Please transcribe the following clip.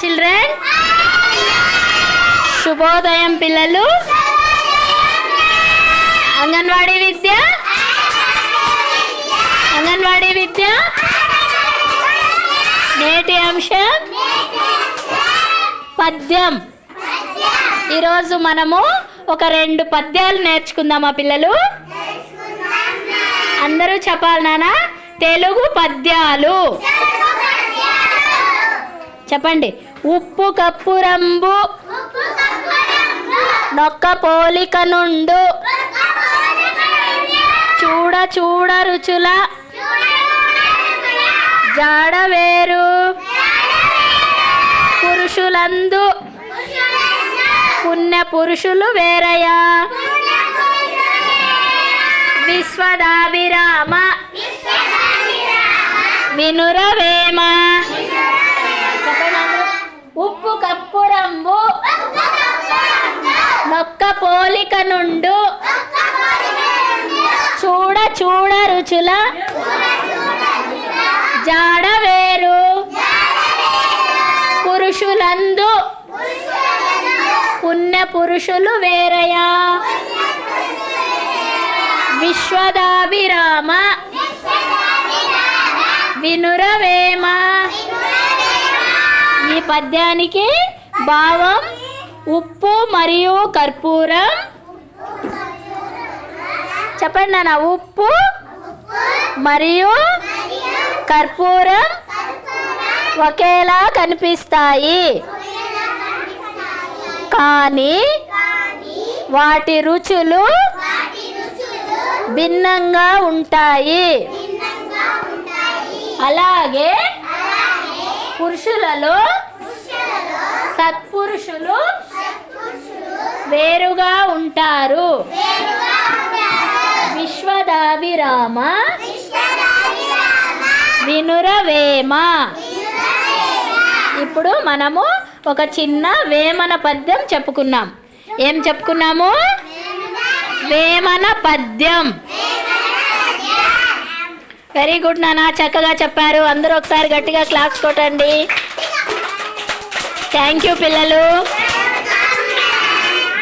Children శుభోదయం పిల్లలు అంగన్వాడీ విద్య అంగన్వాడీ విద్య నేటి అంశం పద్యం ఈరోజు మనము ఒక రెండు పద్యాలు నేర్చుకుందామా పిల్లలు? అందరూ చెప్పాలి నానా తెలుగు పద్యాలు. చెప్పండి. ఉప్పు కప్పు రంబు. నొక్క పోలిక నుండు. చూడ చూడ రుచుల. జాడ వేరు. పురుషులందు. పుణ్య పురుషులు వేరయా విశ్వదాభిరామ. అందరూ. ఉప్పు కప్పు రంబు నొక్క పోలిక నుండు. చూడ చూడ రుచుల. జాడ వేరు. పురుషులందు. పుణ్య పురుషులు వేరయా. విశ్వదాభిరామ. వినుర వేరు. పద్యానికి భావం ఉప్పు మరియు కర్పూరం. చెప్పండి నాన్న ఉప్పు మరియు కర్పూరం ఒకేలా కనిపిస్తాయి. కానీ వాటి రుచులు భిన్నంగా ఉంటాయి. అలాగే పురుషులలో సత్పురుషులు వేరుగా ఉంటారు. విశ్వదాభిరామ వినురవేమ. ఇప్పుడు మనము ఒక చిన్న వేమన పద్యం చెప్పుకున్నాం. ఏం చెప్పుకున్నాము? వేమన పద్యం. వెరీ గుడ్ నాన్న చక్కగా చెప్పారు. అందరూ ఒకసారి గట్టిగా క్లాప్స్ కొట్టండి. థ్యాంక్ యూ పిల్లలు